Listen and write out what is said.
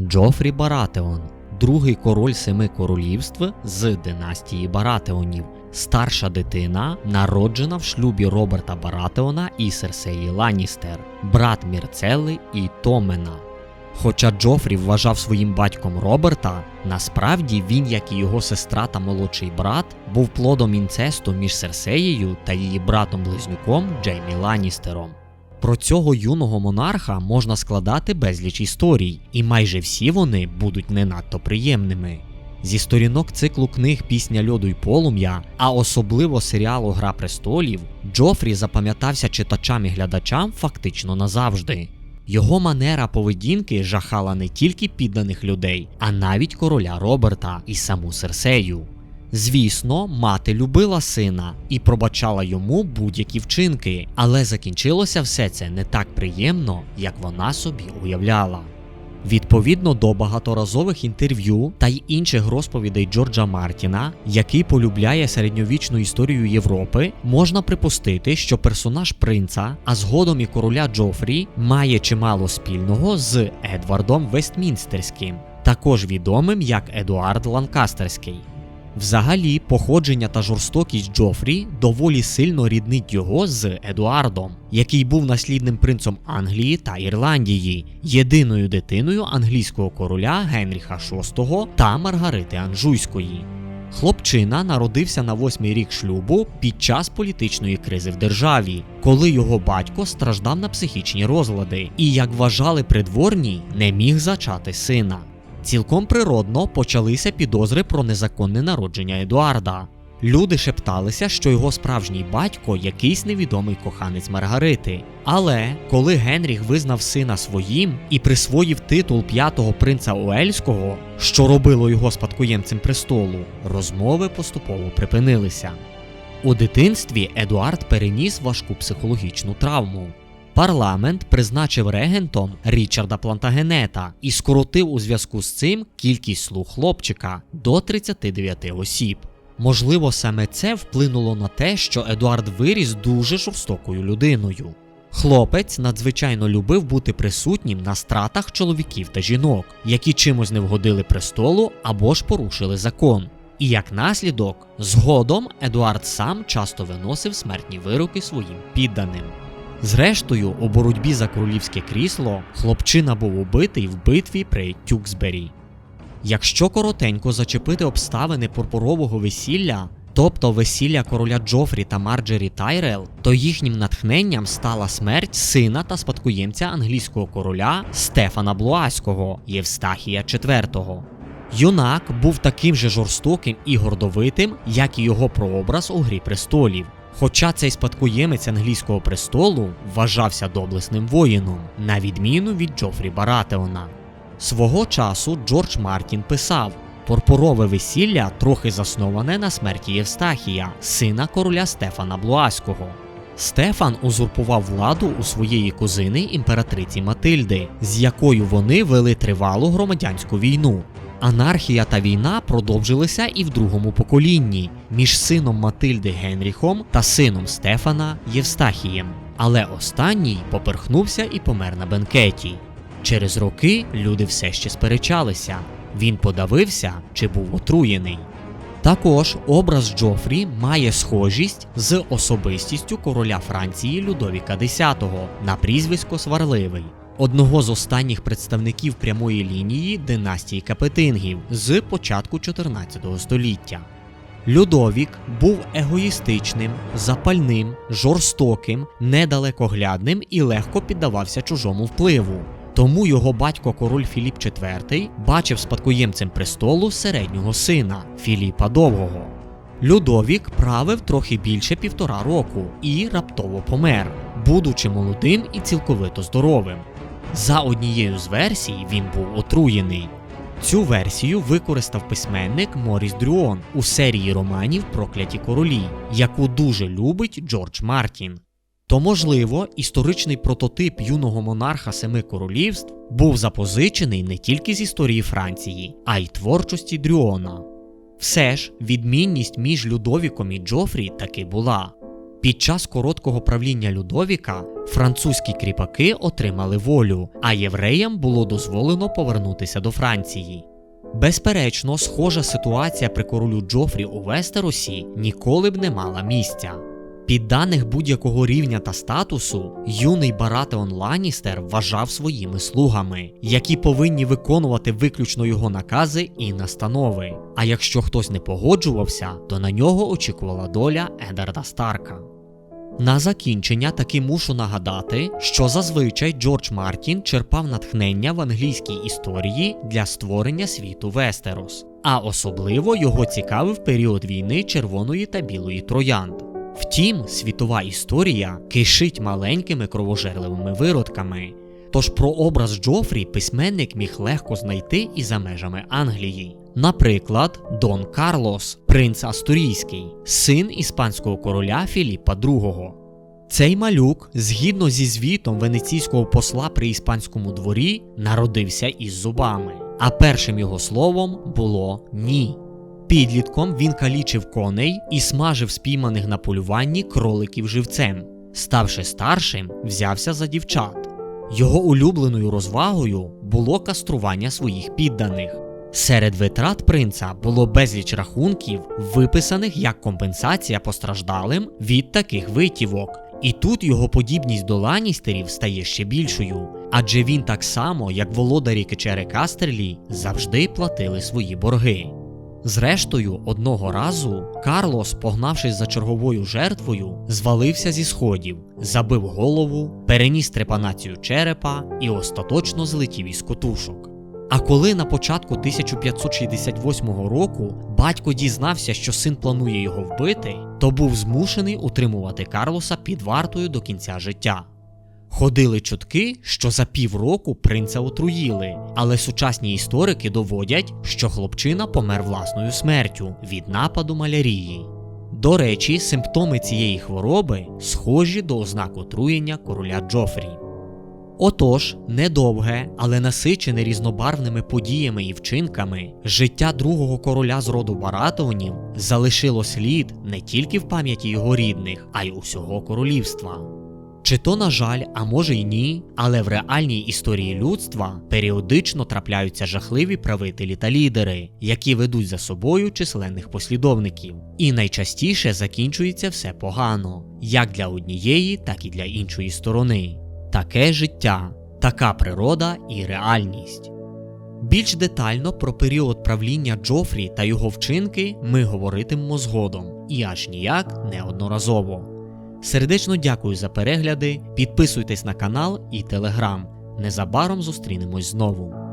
Джофрі Баратеон, другий король семи королівств з династії Баратеонів, старша дитина, народжена в шлюбі Роберта Баратеона і Серсеї Ланністер, брат Мірцели і Томена. Хоча Джофрі вважав своїм батьком Роберта, насправді він, як і його сестра та молодший брат, був плодом інцесту між Серсеєю та її братом-близнюком Джеймі Ланністером. Про цього юного монарха можна складати безліч історій, і майже всі вони будуть не надто приємними. Зі сторінок циклу книг Пісня льоду й полум'я, а особливо серіалу Гра престолів, Джофрі запам'ятався читачам і глядачам фактично назавжди. Його манера поведінки жахала не тільки підданих людей, а навіть короля Роберта і саму Серсею. Звісно, мати любила сина і пробачала йому будь-які вчинки, але закінчилося все це не так приємно, як вона собі уявляла. Відповідно до багаторазових інтерв'ю та й інших розповідей Джорджа Мартіна, який полюбляє середньовічну історію Європи, можна припустити, що персонаж принца, а згодом і короля Джофрі, має чимало спільного з Едвардом Вестмінстерським, також відомим як Едуард Ланкастерський. Взагалі, походження та жорстокість Джофрі доволі сильно ріднить його з Едуардом, який був наслідним принцем Англії та Ірландії, єдиною дитиною англійського короля Генріха VI та Маргарити Анжуйської. Хлопчина народився на восьмий рік шлюбу під час політичної кризи в державі, коли його батько страждав на психічні розлади і, як вважали придворні, не міг зачати сина. Цілком природно почалися підозри про незаконне народження Едуарда. Люди шепталися, що його справжній батько якийсь невідомий коханець Маргарити. Але коли Генріх визнав сина своїм і присвоїв титул п'ятого принца Уельського, що робило його спадкоємцем престолу, розмови поступово припинилися. У дитинстві Едуард переніс важку психологічну травму. Парламент призначив регентом Річарда Плантагенета і скоротив у зв'язку з цим кількість слуг хлопчика до 39 осіб. Можливо, саме це вплинуло на те, що Едуард виріс дуже жорстокою людиною. Хлопець надзвичайно любив бути присутнім на стратах чоловіків та жінок, які чимось не вгодили престолу або ж порушили закон. І як наслідок, згодом Едуард сам часто виносив смертні вироки своїм підданим. Зрештою, у боротьбі за королівське крісло хлопчина був убитий в битві при Тюксбері. Якщо коротенько зачепити обставини пурпурового весілля, тобто весілля короля Джофрі та Марджері Тайрел, то їхнім натхненням стала смерть сина та спадкоємця англійського короля Стефана Блуаського Євстахія IV. Юнак був таким же жорстоким і гордовитим, як і його прообраз у Грі престолів. Хоча цей спадкоємець англійського престолу вважався доблесним воїном, на відміну від Джофрі Баратеона. Свого часу Джордж Мартін писав: Порпорове весілля трохи засноване на смерті Євстахія, сина короля Стефана Блуаського. Стефан узурпував владу у своєї кузини імператриці Матильди, з якою вони вели тривалу громадянську війну. Анархія та війна продовжилися і в другому поколінні між сином Матильди Генріхом та сином Стефана Євстахієм. Але останній поперхнувся і помер на бенкеті. Через роки люди все ще сперечалися: він подавився чи був отруєний. Також образ Джофрі має схожість з особистістю короля Франції Людовіка X на прізвисько Сварливий, одного з останніх представників прямої лінії династії Капетингів з початку 14 століття. Людовік був егоїстичним, запальним, жорстоким, недалекоглядним і легко піддавався чужому впливу. Тому його батько король Філіп IV бачив спадкоємцем престолу середнього сина Філіпа Довгого. Людовік правив трохи більше півтора року і раптово помер, будучи молодим і цілковито здоровим. За однією з версій він був отруєний. Цю версію використав письменник Моріс Дрюон у серії романів Прокляті королі, яку дуже любить Джордж Мартін. То, можливо, історичний прототип юного монарха Семи королівств був запозичений не тільки з історії Франції, а й творчості Дрюона. Все ж, відмінність між Людовіком і Джофрі таки була. Під час короткого правління Людовіка Французькі кріпаки отримали волю, а євреям було дозволено повернутися до Франції. Безперечно, схожа ситуація при королю Джофрі у Вестеросі ніколи б не мала місця. Підданих будь-якого рівня та статусу юний Баратеон Ланністер вважав своїми слугами, які повинні виконувати виключно його накази і настанови. А якщо хтось не погоджувався, то на нього очікувала доля Едарда Старка. На закінчення таки мушу нагадати, що зазвичай Джордж Мартін черпав натхнення в англійській історії для створення світу Вестерос, а особливо його цікавив період війни Червоної та Білої Троянд. Втім, світова історія кишить маленькими кровожерливими виродками. Тож про образ Джофрі письменник міг легко знайти і за межами Англії. Наприклад, Дон Карлос, принц Астурійський, син іспанського короля Філіпа II. Цей малюк, згідно зі звітом венеційського посла при іспанському дворі, народився із зубами, а першим його словом було ні. Підлітком він калічив коней і смажив спійманих на полюванні кроликів живцем. Ставши старшим, взявся за дівчат. Його улюбленою розвагою було кастрування своїх підданих. Серед витрат принца було безліч рахунків, виписаних як компенсація постраждалим від таких витівок. І тут його подібність до ланістерів стає ще більшою, адже він так само, як володарі Кечери Кастерлі, завжди платили свої борги. Зрештою, одного разу Карлос, погнавшись за черговою жертвою, звалився зі сходів, забив голову, переніс трепанацію черепа і остаточно злетів із котушок. А коли на початку 1568 року батько дізнався, що син планує його вбити, то був змушений утримувати Карлоса під вартою до кінця життя. Ходили чутки, що за півроку принца отруїли, але сучасні історики доводять, що хлопчина помер власною смертю від нападу малярії. До речі, симптоми цієї хвороби схожі до ознак отруєння короля Джофрі. Отож, недовге, але насичене різнобарвними подіями і вчинками, життя другого короля з роду Баратеонів залишило слід не тільки в пам'яті його рідних, а й усього королівства. Чи то, на жаль, а може й ні, але в реальній історії людства періодично трапляються жахливі правителі та лідери, які ведуть за собою численних послідовників. І найчастіше закінчується все погано, як для однієї, так і для іншої сторони. Таке життя, така природа і реальність. Більш детально про період правління Джофрі та його вчинки ми говоритимемо згодом і аж ніяк неодноразово. Сердечно дякую за перегляди, підписуйтесь на канал і телеграм. Незабаром зустрінемось знову.